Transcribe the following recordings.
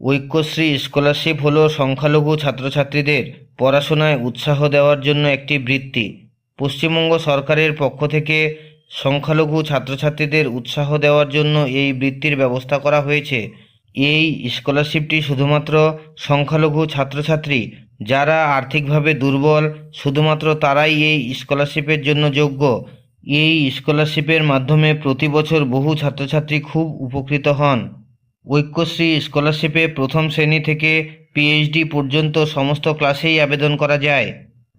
Aikyashree scholarship হল সংখ্যালঘু ছাত্রছাত্রীদের পড়াশোনায় উৎসাহ দেওয়ার জন্য একটি বৃত্তি। পশ্চিমবঙ্গ সরকারের পক্ষ থেকে সংখ্যালঘু ছাত্রছাত্রীদের উৎসাহ দেওয়ার জন্য এই বৃত্তির ব্যবস্থা করা হয়েছে। এই স্কলারশিপটি শুধুমাত্র সংখ্যালঘু ছাত্রছাত্রী যারা আর্থিকভাবে দুর্বল, শুধুমাত্র তারাই এই স্কলারশিপের জন্য যোগ্য। এই স্কলারশিপের মাধ্যমে প্রতি বছর বহু ছাত্রছাত্রী খুব উপকৃত হন। ঐক্যশ্রী স্কলারশিপে প্রথম শ্রেণি থেকে পিএইচডি পর্যন্ত সমস্ত ক্লাসেই আবেদন করা যায়।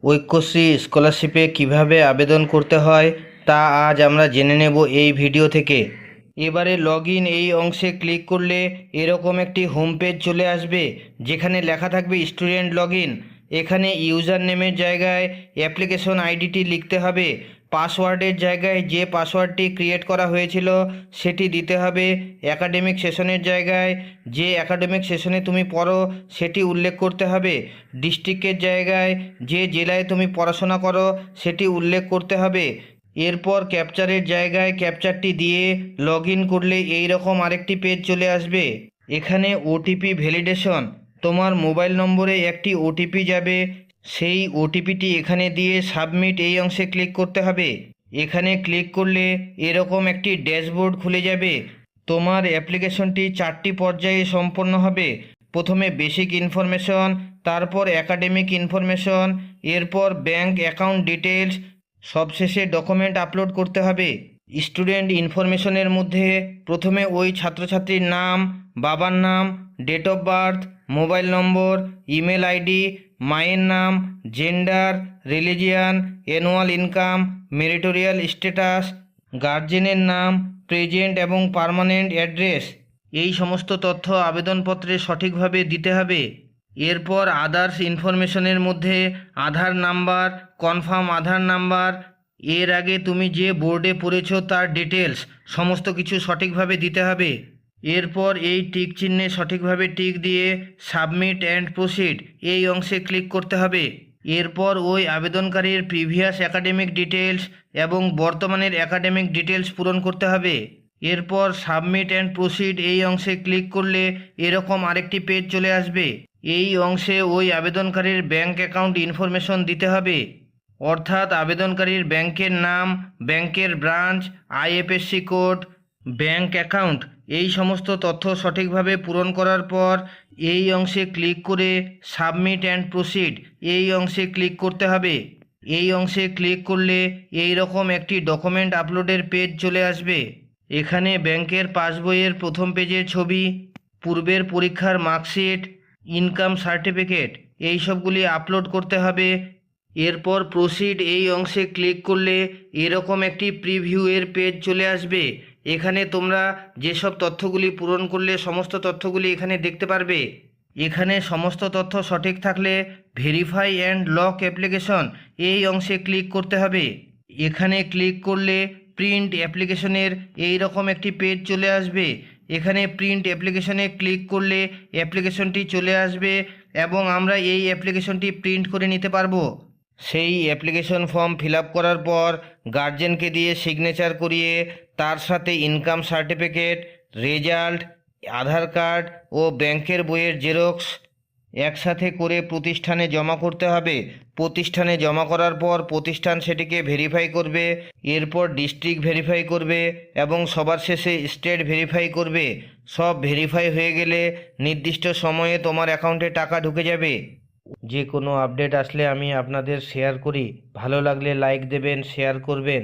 ঐক্যশ্রী স্কলারশিপে কীভাবে আবেদন করতে হয়, তা আজ আমরা জেনে নেব এই ভিডিও থেকে। এবারে লগ এই অংশে ক্লিক করলে এরকম একটি হোম পেজ চলে আসবে, যেখানে লেখা থাকবে স্টুডেন্ট লগ এখানে ইউজার নেমের জায়গায় অ্যাপ্লিকেশন আইডিটি লিখতে হবে। পাসওয়ার্ডের জায়গায় যে পাসওয়ার্ডটি ক্রিয়েট করা হয়েছিল সেটি দিতে হবে। একাডেমিক সেশনের জায়গায় যে একাডেমিক সেশনে তুমি পড়ো সেটি উল্লেখ করতে হবে। ডিস্ট্রিক্টের জায়গায় যে জেলায় তুমি পড়াশোনা করো সেটি উল্লেখ করতে হবে। এরপর ক্যাপচারের জায়গায় ক্যাপচারটি দিয়ে লগ ইন করলে এই রকম আরেকটি পেজ চলে আসবে। এখানে ওটিপি ভ্যালিডেশন। তোমার মোবাইল নম্বরে একটি ওটিপি যাবে। সেই ওটিপিটি এখানে দিয়ে সাবমিট এই অংশে ক্লিক করতে হবে। এখানে ক্লিক করলে এরকম একটি ড্যাশবোর্ড খুলে যাবে। তোমার অ্যাপ্লিকেশনটি চারটি পর্যায়ে সম্পন্ন হবে। প্রথমে বেসিক ইনফরমেশন, তারপর একাডেমিক ইনফরমেশন, এরপর ব্যাংক অ্যাকাউন্ট ডিটেলস সবশেষে ডকুমেন্ট আপলোড করতে হবে। স্টুডেন্ট ইনফরমেশনের মধ্যে প্রথমে ওই ছাত্রছাত্রীর নাম, বাবার নাম, date of birth mobile number, email ID, মায়ের নাম, gender, religion, annual income, meritorial status, গার্জেনের নাম, প্রেজেন্ট এবং পার্মানেন্ট অ্যাড্রেস। এই সমস্ত তথ্য আবেদনপত্রে সঠিকভাবে দিতে হবে। এরপর আদার্স ইনফরমেশনের মধ্যে Aadhaar number confirm Aadhaar number, এর আগে তুমি যে বোর্ডে পড়েছো তার ডিটেলস সমস্ত কিছু সঠিকভাবে দিতে হবে। এরপর এই টিক চিহ্নে সঠিকভাবে টিক দিয়ে সাবমিট অ্যান্ড প্রসিড এই অংশে ক্লিক করতে হবে। এরপর ওই আবেদনকারীর প্রিভিয়াস একাডেমিক ডিটেলস এবং বর্তমানের একাডেমিক ডিটেলস পূরণ করতে হবে। এরপর সাবমিট অ্যান্ড প্রসিড এই অংশে ক্লিক করলে এরকম আরেকটি পেজ চলে আসবে। এই অংশে ওই আবেদনকারীর ব্যাংক অ্যাকাউন্ট ইনফরমেশন দিতে হবে। অর্থাৎ আবেদনকারীর ব্যাংকের নাম, ব্যাংকের branch, IFSC code, bank account এই সমস্ত তথ্য সঠিকভাবে পূরণ করার পর এই অংশে ক্লিক করে সাবমিট অ্যান্ড প্রসিড। এই অংশে ক্লিক করতে হবে। এই অংশে ক্লিক করলে এই রকম একটি ডকুমেন্ট আপলোডের পেজ চলে আসবে। এখানে ব্যাংকের পাসবইয়ের প্রথম পেজের ছবি, পূর্বের পরীক্ষার মার্কশিট, ইনকাম সার্টিফিকেট, এই সবগুলি আপলোড করতে হবে। এরপর প্রসিড এই অংশে ক্লিক করলে এরকম একটি প্রিভিউয়ের পেজ চলে আসবে। এখানে তোমরা যেসব তথ্যগুলি পূরণ করলে সমস্ত তথ্যগুলি এখানে দেখতে পারবে। এখানে সমস্ত তথ্য সঠিক থাকলে ভেরিফাই অ্যান্ড লক অ্যাপ্লিকেশন এই অংশে ক্লিক করতে হবে। এখানে ক্লিক করলে প্রিন্ট অ্যাপ্লিকেশনের এই রকম একটি পেজ চলে আসবে। এখানে প্রিন্ট অ্যাপ্লিকেশনে ক্লিক করলে অ্যাপ্লিকেশনটি চলে আসবে এবং আমরা এই অ্যাপ্লিকেশনটি প্রিন্ট করে নিতে পারব। সেই অ্যাপ্লিকেশন ফর্ম ফিল করার পর গার্জেনকে দিয়ে সিগনেচার করিয়ে তার সাথে income certificate result Aadhaar card ও ব্যাংকের বইয়ের জেরক্স একসাথে করে প্রতিষ্ঠানে জমা করতে হবে। প্রতিষ্ঠানে জমা করার পর প্রতিষ্ঠান সেটিকে ভেরিফাই করবে, এরপর ডিস্ট্রিক্ট ভেরিফাই করবে এবং সবার শেষে স্টেট ভেরিফাই করবে। সব ভেরিফাই হয়ে গেলে নির্দিষ্ট সময়ে তোমার অ্যাকাউন্টে টাকা ঢুকে যাবে। যে কোনো আপডেট আসলে আমি আপনাদের শেয়ার করি। ভালো লাগলে লাইক দেবেন শেয়ার করবেন।